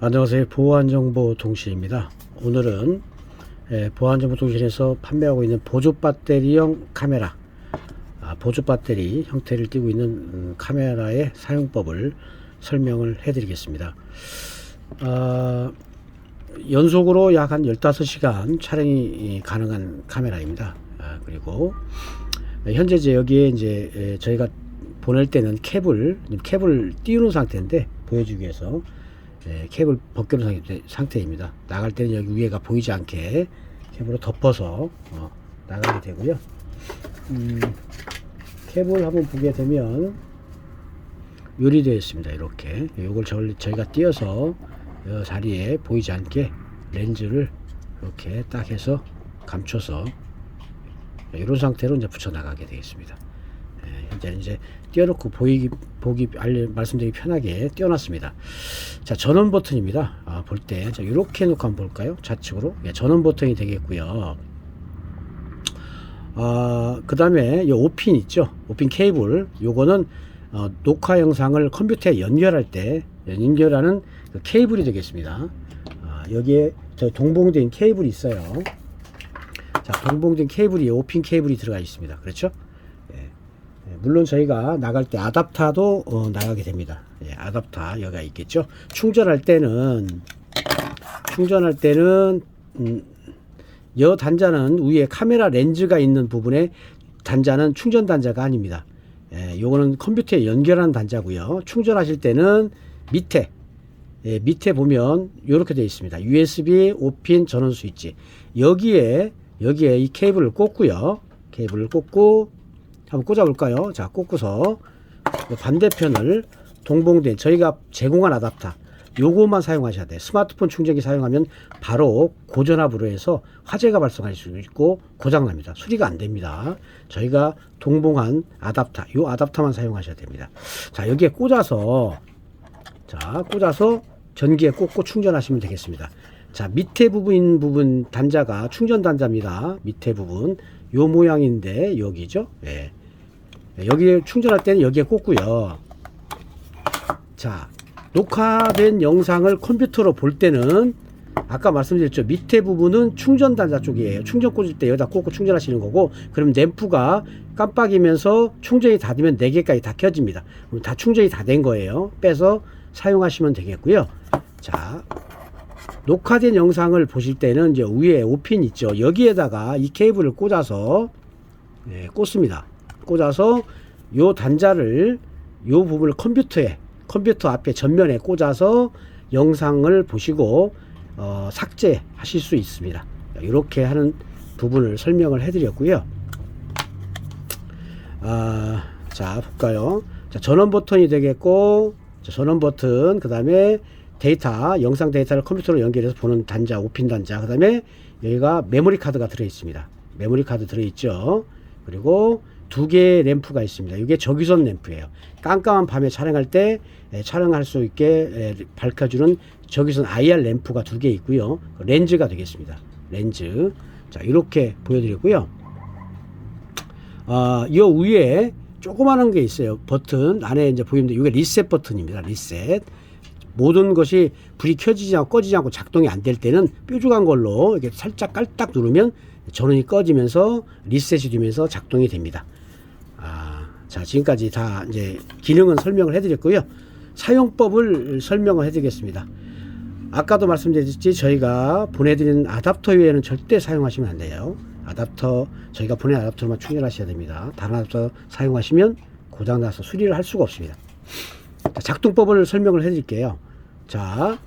안녕하세요. 보안정보통신입니다. 오늘은 예, 보안정보통신에서 판매하고 있는 보조 배터리형 카메라, 아, 보조 배터리 형태를 띠고 있는 음, 카메라의 사용법을 설명을 해드리겠습니다. 아, 연속으로 약 한 15시간 촬영이 가능한 카메라입니다. 아, 그리고 현재 이제 여기에 이제 에, 저희가 보낼 때는 캡을 캡을 띄우는 상태인데 보여주기 위해서 예, 캡을 벗겨놓은 상태- 상태입니다. 나갈 때는 여기 위에가 보이지 않게 캡으로 덮어서 어, 나가게 되고요. 음, 캡을 한번 보게 되면 요리되어 있습니다. 이렇게 저- 저희가 띄어서 이 자리에 보이지 않게 렌즈를 이렇게 딱 해서 감춰서 이런 상태로 이제 붙여 나가게 되겠습니다. 예, 현재는 이제 띄워놓고 보이기 보기 알려 말씀드리기 편하게 띄워놨습니다. 자 전원 버튼입니다. 아, 볼때 이렇게 놓고 한번 볼까요? 좌측으로 예, 전원 버튼이 되겠고요. 아, 그 다음에 이 오핀 있죠? 오핀 케이블 요거는 어, 녹화 영상을 컴퓨터에 연결할 때 연결하는 그 케이블이 되겠습니다. 아, 여기에 저 동봉된 케이블이 있어요. 자, 동봉된 케이블이 오핀 케이블이 들어가 있습니다. 그렇죠? 예. 예, 물론 저희가 나갈 때 아답타도 어, 나가게 됩니다. 예, 아답타 여기가 있겠죠. 충전할 때는 충전할 때는 음, 여 단자는 위에 카메라 렌즈가 있는 부분에 단자는 충전 단자가 아닙니다. 예, 요거는 컴퓨터에 연결하는 단자고요. 충전하실 때는 밑에 예, 밑에 보면 이렇게 되어 있습니다. USB 5핀 전원 스위치. 여기에 여기에 이 케이블을 꽂고요. 케이블을 꽂고 한번 꽂아 볼까요? 자, 꽂고서 반대편을 동봉된 저희가 제공한 아답터 요것만 사용하셔야 돼요. 스마트폰 충전기 사용하면 바로 고전압으로 해서 화재가 발생할 수 있고 고장납니다. 수리가 안 됩니다. 저희가 동봉한 아답터, 요 아답터만 사용하셔야 됩니다. 자, 여기에 꽂아서 자, 꽂아서 전기에 꽂고 충전하시면 되겠습니다. 자, 밑에 부분 부분 단자가 충전 단자입니다. 밑에 부분 요 모양인데 여기죠. 예. 여기 충전할 때는 여기에 꽂고요. 자, 녹화된 영상을 컴퓨터로 볼 때는 아까 말씀드렸죠. 밑에 부분은 충전 단자 쪽이에요. 충전 꽂을 때 여기다 꽂고 충전하시는 거고, 그럼 램프가 깜빡이면서 충전이 다 되면 4개까지 다 켜집니다. 그럼 다 충전이 다 된 거예요. 빼서 사용하시면 되겠고요. 자, 녹화된 영상을 보실 때는 이제 위에 오핀 있죠. 여기에다가 이 케이블을 꽂아서 네, 꽂습니다. 꽂아서 요 단자를 요 부분을 컴퓨터에 컴퓨터 앞에 전면에 꽂아서 영상을 보시고 어, 삭제하실 수 있습니다. 이렇게 하는 부분을 설명을 해드렸고요. 아, 자 볼까요? 자, 전원 버튼이 되겠고 자, 전원 버튼 그 다음에 데이터 영상 데이터를 컴퓨터로 연결해서 보는 단자 오핀 단자 그 다음에 여기가 메모리 카드가 들어 있습니다. 메모리 카드 들어 있죠. 그리고 두 개의 램프가 있습니다. 이게 적유선 램프예요. 깜깜한 밤에 촬영할 때 에, 촬영할 수 있게 에, 밝혀주는 적유선 IR 램프가 두 개 있고요. 렌즈가 되겠습니다. 렌즈. 자, 이렇게 보여드리고요. 아, 이 위에 조그마한 게 있어요. 버튼 안에 이제 보이는데 이게 리셋 버튼입니다. 리셋. 모든 것이 불이 켜지지 않고 꺼지지 않고 작동이 안 될 때는 뾰족한 걸로 이렇게 살짝 깔딱 누르면 전원이 꺼지면서 리셋이 되면서 작동이 됩니다. 아, 자, 지금까지 다 이제 기능은 설명을 해드렸고요. 사용법을 설명을 해드리겠습니다. 아까도 말씀드렸듯이 저희가 보내드리는 아답터 외에는 절대 사용하시면 안 돼요. 아답터, 저희가 보낸 아답터만 충전하셔야 됩니다. 다른 아답터 사용하시면 고장나서 수리를 할 수가 없습니다. 자, 작동법을 설명을 해드릴게요. 자,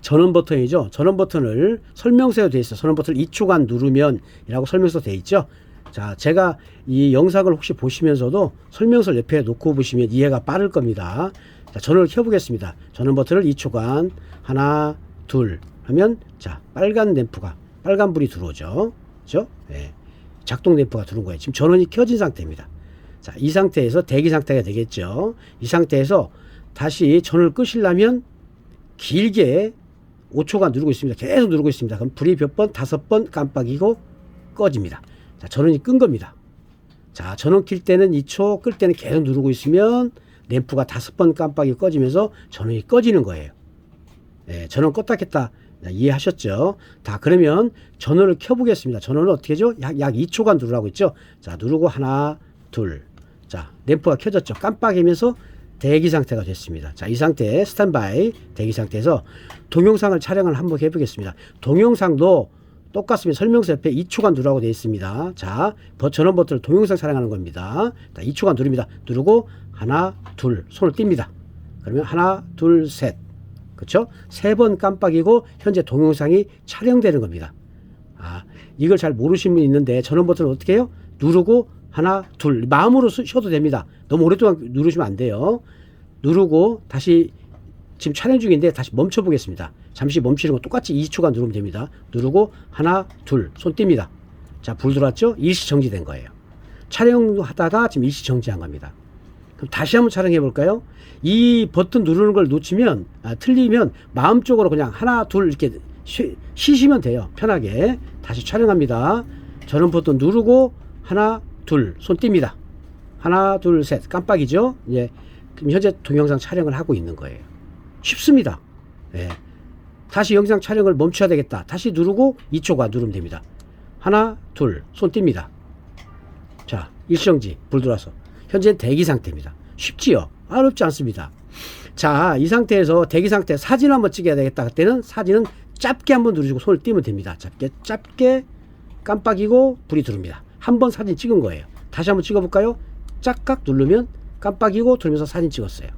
전원 버튼이죠. 전원 버튼을 설명서에 되어 있어요. 전원 버튼을 2초간 누르면 이라고 설명서 되어 있죠. 자, 제가 이 영상을 혹시 보시면서도 설명서 옆에 놓고 보시면 이해가 빠를 겁니다. 자, 전원을 켜보겠습니다. 전원 버튼을 2초간 하나, 둘 하면 자, 빨간 램프가 빨간 불이 들어오죠. 그죠? 예. 작동 램프가 들어온 거예요. 지금 전원이 켜진 상태입니다. 자, 이 상태에서 대기 상태가 되겠죠. 이 상태에서 다시 전원을 끄시려면 길게 5초간 누르고 있습니다. 계속 누르고 있습니다. 그럼 불이 몇 번? 다섯 번 깜빡이고 꺼집니다. 자, 전원이 끈 겁니다. 자, 전원 킬 때는 2초, 끌 때는 계속 누르고 있으면 램프가 다섯 번 깜빡이 꺼지면서 전원이 꺼지는 거예요. 예, 전원 껐다 켰다 이해하셨죠? 다 그러면 전원을 켜보겠습니다. 전원을 어떻게 하죠? 약, 약 2초간 누르라고 했죠? 자 누르고 하나 둘. 자 램프가 켜졌죠? 깜빡이면서 대기 상태가 됐습니다. 자 이 상태 스탠바이 대기 상태에서 동영상을 촬영을 한번 해보겠습니다. 동영상도 똑같습니다. 설명서 옆에 2초간 누르라고 되어 있습니다. 자, 버- 전원 버튼을 동영상 촬영하는 겁니다. 자, 2초간 누릅니다. 누르고 하나, 둘, 손을 띱니다. 그러면 하나, 둘, 셋. 그렇죠? 세 번 깜빡이고 현재 동영상이 촬영되는 겁니다. 아, 이걸 잘 모르시는 분이 있는데 전원 버튼을 어떻게 해요? 누르고 하나, 둘 마음으로 쓰- 쉬어도 됩니다. 너무 오랫동안 누르시면 안 돼요. 누르고 다시 지금 촬영 중인데 다시 멈춰 보겠습니다. 잠시 멈추는 거 똑같이 2초간 누르면 됩니다. 누르고 하나, 둘, 손 띱니다. 자, 불 들어왔죠? 일시 정지된 거예요. 촬영하다가 지금 일시 정지한 겁니다. 그럼 다시 한번 촬영해 볼까요? 이 버튼 누르는 걸 놓치면 아, 틀리면 마음적으로 그냥 하나 둘 이렇게 쉬, 쉬시면 돼요. 편하게 다시 촬영합니다. 전원 버튼 누르고 하나 둘 손 띱니다. 하나 둘 셋 깜빡이죠. 예. 그럼 현재 동영상 촬영을 하고 있는 거예요. 쉽습니다. 예. 다시 영상 촬영을 멈춰야 되겠다. 다시 누르고 2초간 누르면 됩니다. 하나 둘 손 띱니다. 자, 일정지 불 들어와서 현재 대기 상태입니다. 쉽지요? 어렵지 않습니다. 자, 이 상태에서 대기 상태 사진 한번 찍어야 되겠다. 그때는 사진은 짧게 한번 누르시고 손을 띄면 됩니다. 짧게 짧게 깜빡이고 불이 들어옵니다. 한 번 사진 찍은 거예요. 다시 한번 찍어볼까요? 짝깍 누르면 깜빡이고 들으면서 사진 찍었어요.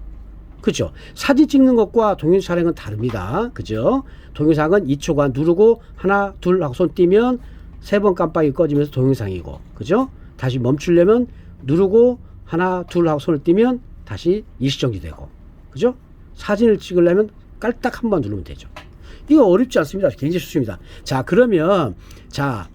그죠? 사진 찍는 것과 동영상 촬영은 다릅니다. 그죠? 동영상은 2초간 누르고 하나, 둘 하고 손 띄면 세 번 깜빡이 꺼지면서 동영상이고, 그죠? 다시 멈추려면 누르고 하나, 둘 하고 손을 띄면 다시 일시정지 되고, 그죠? 사진을 찍으려면 깔딱 한 번 누르면 되죠. 이거 어렵지 않습니다. 굉장히 쉽습니다. 자, 그러면, 자,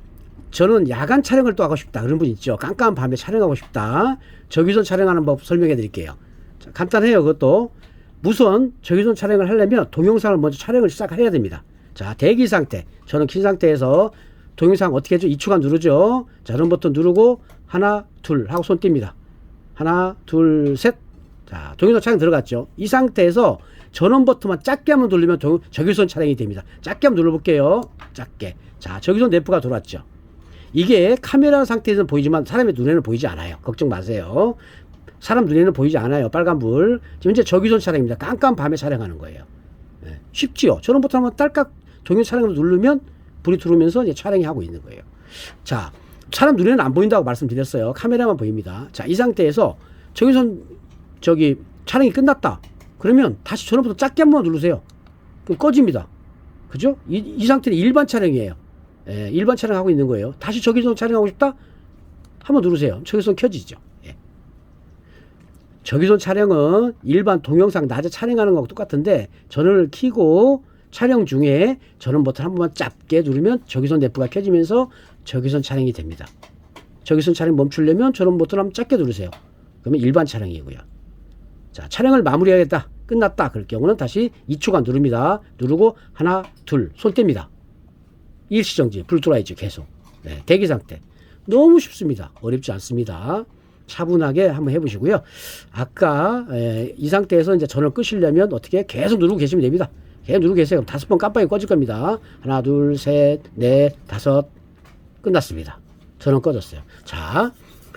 저는 야간 촬영을 또 하고 싶다. 그런 분 있죠. 깜깜한 밤에 촬영하고 싶다. 적외선 촬영하는 법 설명해 드릴게요. 자, 간단해요. 그것도. 우선 적외선 촬영을 하려면 동영상을 먼저 촬영을 시작해야 됩니다. 자, 대기 상태. 저는 킨 상태에서 동영상 어떻게 하죠? 2초간 누르죠. 자, 런 버튼 누르고 하나, 둘 하고 손 띱니다. 하나, 둘, 셋. 자, 동영상 촬영 들어갔죠. 이 상태에서 전원 버튼만 작게 한번 누르면 동, 적외선 촬영이 됩니다. 작게 한번 눌러볼게요. 작게. 자, 적외선 램프가 들어왔죠. 이게 카메라 상태에서는 보이지만 사람의 눈에는 보이지 않아요. 걱정 마세요. 사람 눈에는 보이지 않아요. 빨간불. 지금 이제 적외선 촬영입니다. 깜깜 밤에 촬영하는 거예요. 예, 쉽지요. 저런 버튼 한번 딸깍 동영 촬영을 누르면 불이 들어오면서 이제 촬영이 하고 있는 거예요. 자, 사람 눈에는 안 보인다고 말씀드렸어요. 카메라만 보입니다. 자, 이 상태에서 적외선 저기 촬영이 끝났다. 그러면 다시 전원 버튼 작게 한번 누르세요. 그럼 꺼집니다. 그죠? 이, 이 상태는 일반 촬영이에요. 예, 일반 촬영하고 있는 거예요. 다시 적외선 촬영하고 싶다? 한번 누르세요. 적외선 켜지죠. 예. 적외선 촬영은 일반 동영상 낮에 촬영하는 거하고 똑같은데 전원을 켜고 촬영 중에 전원 버튼 한 번만 짧게 누르면 적외선 램프가 켜지면서 적외선 촬영이 됩니다. 적외선 촬영 멈추려면 전원 버튼 한번 짧게 누르세요. 그러면 일반 촬영이고요. 자, 촬영을 마무리하겠다. 끝났다. 그럴 경우는 다시 2초간 누릅니다. 누르고 하나, 둘, 손 뗍니다. 일시정지, 불 들어와 있죠. 계속. 네, 대기 상태. 너무 쉽습니다. 어렵지 않습니다. 차분하게 한번 해보시고요. 아까 에, 이 상태에서 이제 전원 끄시려면 어떻게 계속 누르고 계시면 됩니다. 계속 누르고 계세요. 다섯 번 깜빡이 꺼질 겁니다. 하나, 둘, 셋, 넷, 다섯. 끝났습니다. 전원 꺼졌어요. 자,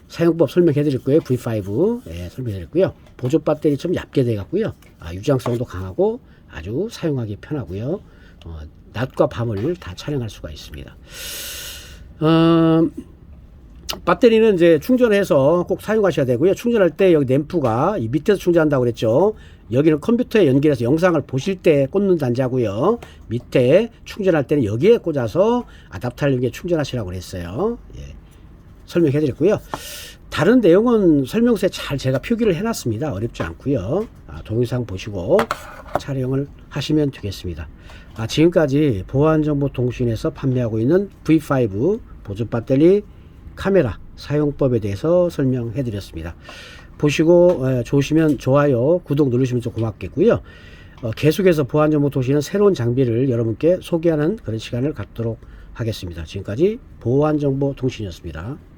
사용법 설명해 드릴 거예요. V5 예, 설명해 드렸고요. 보조 배터리 좀 얇게 돼 갖고요. 아, 유장성도 강하고 아주 사용하기 편하고요. 어, 낮과 밤을 다 촬영할 수가 있습니다. 어, 배터리는 이제 충전해서 꼭 사용하셔야 되고요. 충전할 때 여기 램프가 이 밑에서 충전한다고 그랬죠. 여기는 컴퓨터에 연결해서 영상을 보실 때 꽂는 단자고요. 밑에 충전할 때는 여기에 꽂아서 아답터를 이용해 충전하시라고 그랬어요. 예. 설명해 드렸고요. 다른 내용은 설명서에 잘 제가 표기를 해놨습니다. 어렵지 않고요. 아, 동영상 보시고 촬영을 하시면 되겠습니다. 아, 지금까지 보안정보통신에서 판매하고 있는 V5 보조 배터리 카메라 사용법에 대해서 설명해 드렸습니다. 보시고 에, 좋으시면 좋아요, 구독 누르시면 좀 고맙겠고요. 어, 계속해서 보안정보통신은 새로운 장비를 여러분께 소개하는 그런 시간을 갖도록 하겠습니다. 지금까지 보안정보 통신이었습니다.